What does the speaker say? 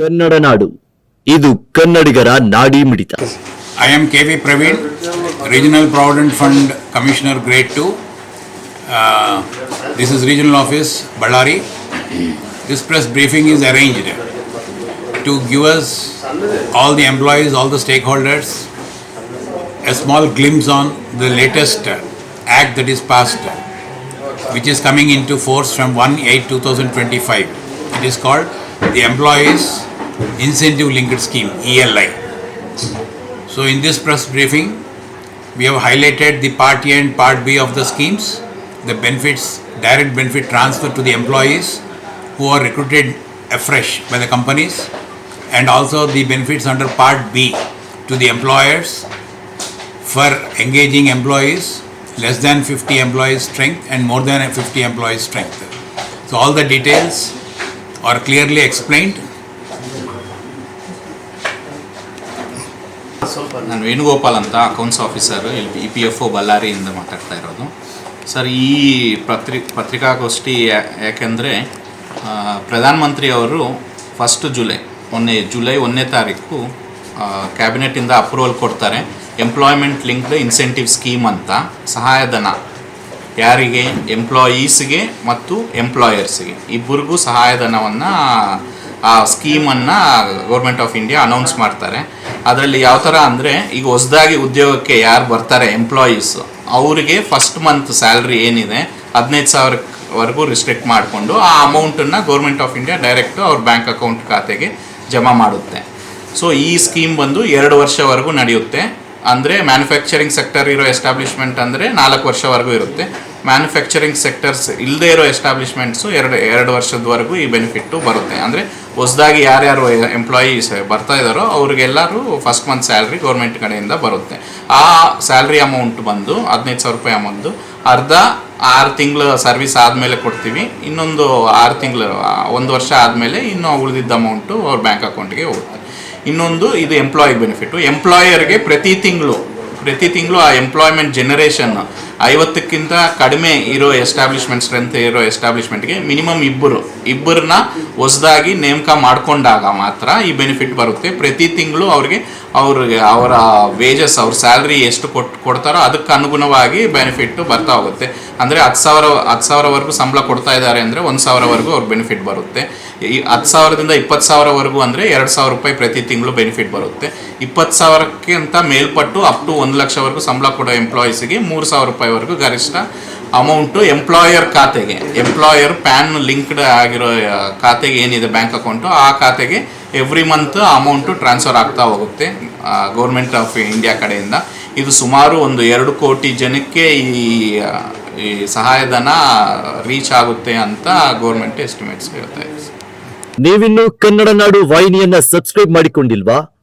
ಕನ್ನಡ ನಾಡು ಇದು ಕನ್ನಡಿಗರ ನಾಡಿ ಮಿಡಿತ I am KV Praveen, Regional Provident Fund Commissioner Grade 2. Uh, This is Regional Office, Ballari. This press briefing is arranged to give us, all the employees, all the stakeholders, a small glimpse on the latest uh, act that is passed, which is coming into force from 1/8/2025. It is called the Employees Incentive Linked Scheme, ELI. So in this press briefing, we have highlighted the part A and part B of the schemes, the benefits, direct benefit transfer to the employees who are recruited afresh by the companies, and also the benefits under part B to the employers for engaging employees less than 50 employees strength and more than 50 employees strength. So all the details are clearly explained ನಾನು ವೇಣುಗೋಪಾಲ್ ಅಂತ accounts officer ಇಲ್ಲಿ E P F O ಬಳ್ಳಾರಿಯಿಂದ ಮಾತಾಡ್ತಾ ಇರೋದು. Sir, ಈ ಪತ್ರಿ, ಪತ್ರಿಕಾಗೋಷ್ಠಿ ಯಾಕೆಂದರೆ ಪ್ರಧಾನಮಂತ್ರಿ ಅವರು ಫಸ್ಟ್ ಜುಲೈ, ಒಂದೇ, ಜುಲೈ ಒಂದನೇ ತಾರೀಕು ಕ್ಯಾಬಿನೆಟಿಂದ ಅಪ್ರೂವಲ್ ಕೊಡ್ತಾರೆ. ಎಂಪ್ಲಾಯ್ಮೆಂಟ್ ಲಿಂಕ್ಡ್ ಇನ್ಸೆಂಟಿವ್ ಸ್ಕೀಮ್ ಅಂತ, ಸಹಾಯಧನ. ಯಾರಿಗೆ? ಎಂಪ್ಲಾಯೀಸ್ಗೆ ಮತ್ತು ಎಂಪ್ಲಾಯರ್ಸ್ಗೆ ಇಬ್ಬರಿಗೂ ಸಹಾಯಧನವನ್ನು ಆ ಸ್ಕೀಮನ್ನು ಗೌರ್ಮೆಂಟ್ ಆಫ್ ಇಂಡಿಯಾ ಅನೌನ್ಸ್ ಮಾಡ್ತಾರೆ. ಅದರಲ್ಲಿ ಯಾವ ಥರ ಅಂದರೆ, ಈಗ ಹೊಸದಾಗಿ ಉದ್ಯೋಗಕ್ಕೆ ಯಾರು ಬರ್ತಾರೆ ಎಂಪ್ಲಾಯೀಸ್ ಅವರಿಗೆ ಫಸ್ಟ್ ಮಂತ್ ಸ್ಯಾಲ್ರಿ ಏನಿದೆ, ಹದಿನೈದು ಸಾವಿರವರೆಗೂ ರಿಸ್ಟ್ರಿಕ್ಟ್ ಮಾಡಿಕೊಂಡು ಆ ಅಮೌಂಟನ್ನು ಗೌರ್ಮೆಂಟ್ ಆಫ್ ಇಂಡಿಯಾ ಡೈರೆಕ್ಟ್ ಅವ್ರ ಬ್ಯಾಂಕ್ ಅಕೌಂಟ್ ಖಾತೆಗೆ ಜಮಾ ಮಾಡುತ್ತೆ. ಸೊ ಈ ಸ್ಕೀಮ್ ಬಂದು ಎರಡು ವರ್ಷವರೆಗೂ ನಡೆಯುತ್ತೆ. ಅಂದರೆ ಮ್ಯಾನುಫ್ಯಾಕ್ಚರಿಂಗ್ ಸೆಕ್ಟರ್ ಇರೋ ಎಸ್ಟಾಬ್ಲಿಷ್ಮೆಂಟ್ ಅಂದರೆ ನಾಲ್ಕು ವರ್ಷವರೆಗೂ ಇರುತ್ತೆ. ಮ್ಯಾನುಫ್ಯಾಕ್ಚರಿಂಗ್ ಸೆಕ್ಟರ್ಸ್ ಇಲ್ಲದೆ ಇರೋ ಎಸ್ಟಾಬ್ಲಿಷ್ಮೆಂಟ್ಸು ಎರಡು ಎರಡು ವರ್ಷದವರೆಗೂ ಈ ಬೆನಿಫಿಟ್ಟು ಬರುತ್ತೆ. ಅಂದರೆ ಹೊಸದಾಗಿ ಯಾರ್ಯಾರು ಎಂಪ್ಲಾಯೀಸ್ ಬರ್ತಾ ಇದ್ದಾರೋ ಅವ್ರಿಗೆಲ್ಲರೂ ಫಸ್ಟ್ ಮಂತ್ ಸ್ಯಾಲ್ರಿ ಗೌರ್ಮೆಂಟ್ ಕಡೆಯಿಂದ ಬರುತ್ತೆ. ಆ ಸ್ಯಾಲ್ರಿ ಅಮೌಂಟ್ ಬಂದು ಹದಿನೈದು ಸಾವಿರ ರೂಪಾಯಿ ಅಮೌಂಟು ಅರ್ಧ ಆರು ತಿಂಗಳು ಸರ್ವಿಸ್ ಆದಮೇಲೆ ಕೊಡ್ತೀವಿ, ಇನ್ನೊಂದು ಆರು ತಿಂಗಳು, ಒಂದು ವರ್ಷ ಆದಮೇಲೆ ಇನ್ನು ಉಳಿದಿದ್ದ ಅಮೌಂಟು ಅವ್ರ ಬ್ಯಾಂಕ್ ಅಕೌಂಟ್ಗೆ ಹೋಗುತ್ತೆ. ಇನ್ನೊಂದು ಇದು ಎಂಪ್ಲಾಯಿ ಬೆನಿಫಿಟ್ಟು ಎಂಪ್ಲಾಯರ್ಗೆ ಪ್ರತಿ ತಿಂಗಳು ಪ್ರತಿ ತಿಂಗಳು ಆ ಎಂಪ್ಲಾಯ್ಮೆಂಟ್ ಜನರೇಷನ್ ಐವತ್ತಕ್ಕಿಂತ ಕಡಿಮೆ ಇರೋ ಎಸ್ಟಾಬ್ಲಿಷ್ಮೆಂಟ್ ಸ್ಟ್ರೆಂತ್ ಇರೋ ಎಸ್ಟಾಬ್ಲಿಷ್ಮೆಂಟ್ಗೆ ಮಿನಿಮಮ್ ಇಬ್ಬರು. ಇಬ್ಬರನ್ನ ಹೊಸದಾಗಿ ನೇಮಕ ಮಾಡಿಕೊಂಡಾಗ ಮಾತ್ರ ಈ ಬೆನಿಫಿಟ್ ಬರುತ್ತೆ. ಪ್ರತಿ ತಿಂಗಳು ಅವ್ರಿಗೆ ಅವ್ರಿಗೆ ಅವರ ವೇಜಸ್ ಅವ್ರ ಸ್ಯಾಲ್ರಿ ಎಷ್ಟು ಕೊಟ್ಟು ಕೊಡ್ತಾರೋ ಅದಕ್ಕೆ ಅನುಗುಣವಾಗಿ ಬೆನಿಫಿಟ್ ಬರ್ತಾ ಹೋಗುತ್ತೆ. ಅಂದರೆ ಹತ್ತು ಸಾವಿರ ಹತ್ತು ಸಾವಿರವರೆಗೂ ಸಂಬಳ ಕೊಡ್ತಾ ಇದ್ದಾರೆ ಅಂದರೆ ಒಂದು ಸಾವಿರವರೆಗೂ ಅವ್ರ ಬೆನಿಫಿಟ್ ಬರುತ್ತೆ. ಈ ಹತ್ತು ಸಾವಿರದಿಂದ ಇಪ್ಪತ್ತು ಸಾವಿರವರೆಗೂ ಅಂದರೆ ಎರಡು ಸಾವಿರ ರೂಪಾಯಿ ಪ್ರತಿ ತಿಂಗಳು ಬೆನಿಫಿಟ್ ಬರುತ್ತೆ. ಇಪ್ಪತ್ತು ಸಾವಿರಕ್ಕಿಂತ ಮೇಲ್ಪಟ್ಟು ಅಪ್ ಟು ಒಂದು ಲಕ್ಷವರೆಗೂ ಸಂಬಳ ಕೊಡೋ ಎಂಪ್ಲಾಯೀಸಿಗೆ ಮೂರು ಸಾವಿರ ರೂಪಾಯಿವರೆಗೂ ಗರಿಷ್ಠ ಅಮೌಂಟು ಎಂಪ್ಲಾಯರ್ ಖಾತೆಗೆ ಎಂಪ್ಲಾಯರ್ ಪ್ಯಾನ್ ಲಿಂಕ್ಡ್ ಆಗಿರೋ ಖಾತೆಗೆ ಏನಿದೆ ಬ್ಯಾಂಕ್ ಅಕೌಂಟು ಆ ಖಾತೆಗೆ ಎವ್ರಿ ಮಂತ್ ಅಮೌಂಟು ಟ್ರಾನ್ಸ್ಫರ್ ಆಗ್ತಾ ಹೋಗುತ್ತೆ ಗೌರ್ಮೆಂಟ್ ಆಫ್ ಇಂಡಿಯಾ ಕಡೆಯಿಂದ. ಇದು ಸುಮಾರು ಒಂದು ಎರಡು ಕೋಟಿ ಜನಕ್ಕೆ ಈ ಈ ಸಹಾಯಧನ ರೀಚ್ ಆಗುತ್ತೆ ಅಂತ ಗೌರ್ಮೆಂಟ್ ಎಸ್ಟಿಮೇಟ್ಸ್ ಹೇಳ್ತಾ ಇದೆ. ನೀವಿನ್ನು ಕನ್ನಡ ನಾಡು ವಾಹಿನಿಯನ್ನ ಸಬ್ಸ್ಕ್ರೈಬ್ ಮಾಡಿಕೊಂಡಿಲ್ವಾ?